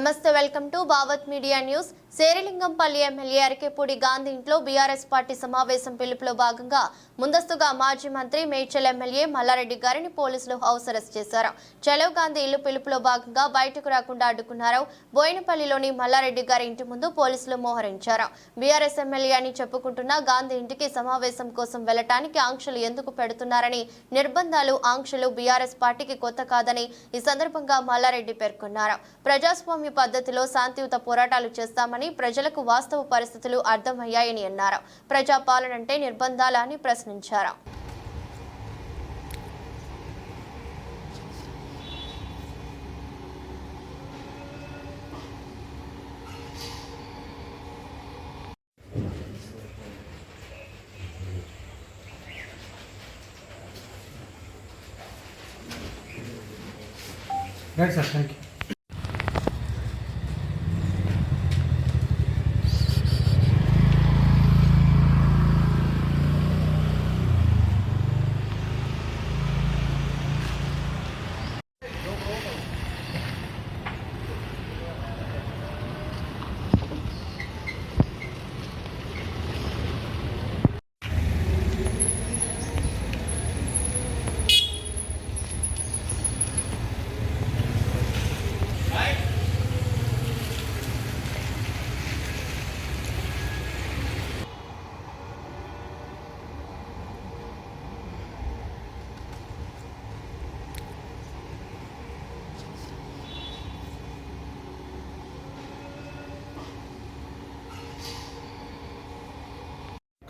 నమస్తే welcome to Bhavat media news. Serilingampally MLA Arekapudi Gandhi ఇంట్లో BRS party సమావేశం పిలుపులో భాగంగా ముందస్తుగా మాజీ మంత్రి మేడ్చల్ ఎమ్మెల్యే మల్లారెడ్డి గారిని పోలీసులు హౌస్ అరెస్ట్ చేశారు. చలవ్ గాంధీ ఇల్లు పిలుపులో భాగంగా బయటకు రాకుండా అడ్డుకున్నారు. బోయినపల్లిలోని మల్లారెడ్డి గారి ఇంటి ముందు పోలీసులు మోహరించారు. బీఆర్ఎస్ ఎమ్మెల్యే అని చెప్పుకుంటున్న గాంధీ ఇంటికి సమావేశం కోసం వెళ్ళటానికి ఆంక్షలు ఎందుకు పెడుతున్నారని నిర్బంధాలు ఆంక్షలు బీఆర్ఎస్ పార్టీకి కొత్త కాదని ఈ సందర్భంగా మల్లారెడ్డి పేర్కొన్నారు. ప్రజాస్వామ్య పద్ధతిలో శాంతియుత పోరాటాలు చేస్తామని ప్రజలకు వాస్తవ పరిస్థితులు అర్థమయ్యాయని అన్నారు ప్రజాపాలనంటే నిర్బంధాలా అని ప్రశ్నించారు Thanks, sir. Thank you.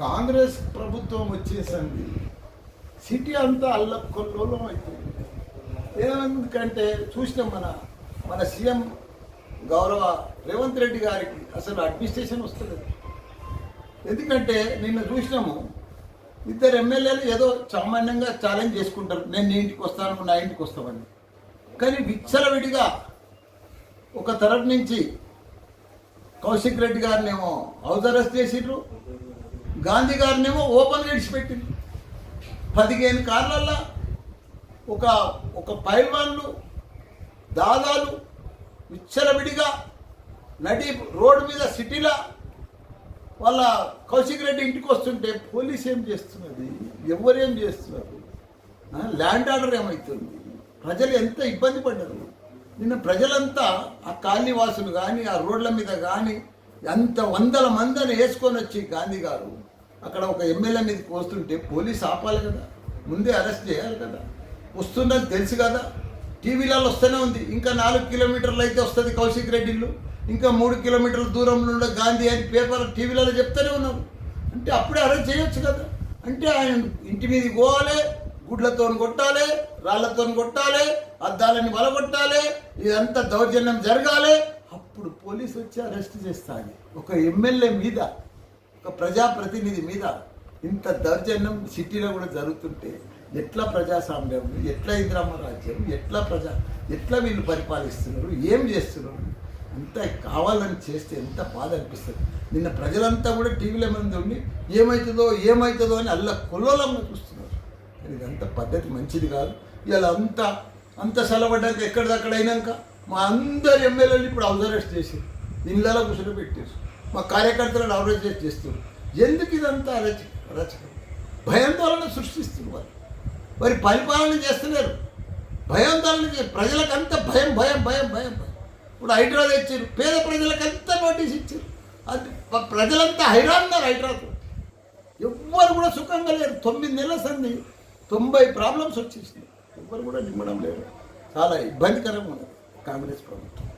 Congress ప్రభుత్వం వచ్చేసింది సిటీ అంతా అల్లకొల్లోలం అయిపోయింది. ఎందుకంటే చూసిన మన మన సీఎం గౌరవ రేవంత్ రెడ్డి గారికి అసలు అడ్మినిస్ట్రేషన్ వస్తుంది ఎందుకంటే నిన్న చూసినాము ఇద్దరు ఎమ్మెల్యేలు ఏదో సామాన్యంగా ఛాలెంజ్ చేసుకుంటారు. నేను నీ ఇంటికి వస్తాను నా ఇంటికి వస్తామని కానీ విచ్చలవిడిగా ఒక తరపు నుంచి కౌశిక్ రెడ్డి గారినేమో హౌస్ అరెస్ట్ చేసిండ్రు గాంధీ గారినేమో ఓపెన్ విడిచిపెట్టింది పదిహేను కార్లల్లో ఒక ఒక పైల్వాన్లు దాదాలు విచ్చలవిడిగా నడి రోడ్డు మీద సిటీలో వాళ్ళ కౌశిక్ రెడ్డి ఇంటికి వస్తుంటే పోలీస్ ఏం చేస్తున్నది? ఎవరేం చేస్తున్నారు? ల్యాండ్ ఆర్డర్ ఏమవుతుంది ప్రజలు ఎంత ఇబ్బంది పడ్డారు? నిన్న ప్రజలంతా ఆ కాలనీవాసులు కానీ ఆ రోడ్ల మీద కానీ అంత వందల మందిని వేసుకొని వచ్చి గాంధీ గారు అక్కడ ఒక ఎమ్మెల్యే మీదకి వస్తుంటే పోలీస్ ఆపాలి కదా ముందే అరెస్ట్ చేయాలి కదా. వస్తుందని తెలుసు కదా టీవీలలో వస్తూనే ఉంది. ఇంకా నాలుగు కిలోమీటర్లు అయితే వస్తుంది కౌశిక్ రెడ్డి ఇల్లు. ఇంకా మూడు కిలోమీటర్ల దూరంలో ఉండే గాంధీ అని పేపర్ టీవీలలో చెప్తూనే ఉన్నారు. అంటే అప్పుడే అరెస్ట్ చేయొచ్చు కదా. అంటే ఆయన ఇంటి మీదకి పోవాలి గుడ్లతో కొట్టాలి రాళ్ళతో కొట్టాలి అద్దాలని వలగొట్టాలి ఇదంతా దౌర్జన్యం జరగాలి. అప్పుడు పోలీసు వచ్చి అరెస్ట్ చేస్తాను ఒక ఎమ్మెల్యే మీద ఒక ప్రజాప్రతినిధి మీద ఇంత దౌర్జన్యం సిటీలో కూడా జరుగుతుంటే ఎట్లా ప్రజాస్వామ్యం ఎట్లా ఇంద్రామ రాజ్యం ఎట్లా ప్రజా ఎట్లా వీళ్ళు పరిపాలిస్తున్నారు ఏం చేస్తున్నారు? అంత కావాలని చేస్తే ఎంత బాధ అనిపిస్తుంది. నిన్న ప్రజలంతా కూడా టీవీల మీద ఉండి ఏమవుతుందో ఏమవుతుందో అని అల్ల కొల్లోలంగా చూస్తున్నారు. ఇదంత ఇదంతా పద్ధతి మంచిది కాదు. ఇలా అంతా అంత సెలవడ్డాక ఎక్కడిదక్కడ అయినాక మా అందరు ఎమ్మెల్యేలు ఇప్పుడు హౌస్ చేసి ఇళ్ళలో కూర్చొని పెట్టేసి మా కార్యకర్తలను అరెస్ట్ చేస్తున్నారు. ఎందుకు ఇదంతా రచ అరచకం భయాందోళన సృష్టిస్తున్నారు. వారు వారి పరిపాలన చేస్తున్నారు భయాందోళన చే అంత భయం భయం భయం భయం భయం. ఇప్పుడు హైడ్రా తెచ్చారు పేద ప్రజలకంతా నోటీస్ ఇచ్చారు. అది ప్రజలంతా హైరాన్నారు హైదరాబాద్ ఎవ్వరు కూడా సుఖంగా లేరు. తొమ్మిది నెలల సంది తొంభై ప్రాబ్లమ్స్ వచ్చేసినాయి. ఎవ్వరు కూడా నిమ్మడం లేరు. చాలా ఇబ్బందికరంగా ఉన్నది కాంగ్రెస్ ప్రభుత్వం.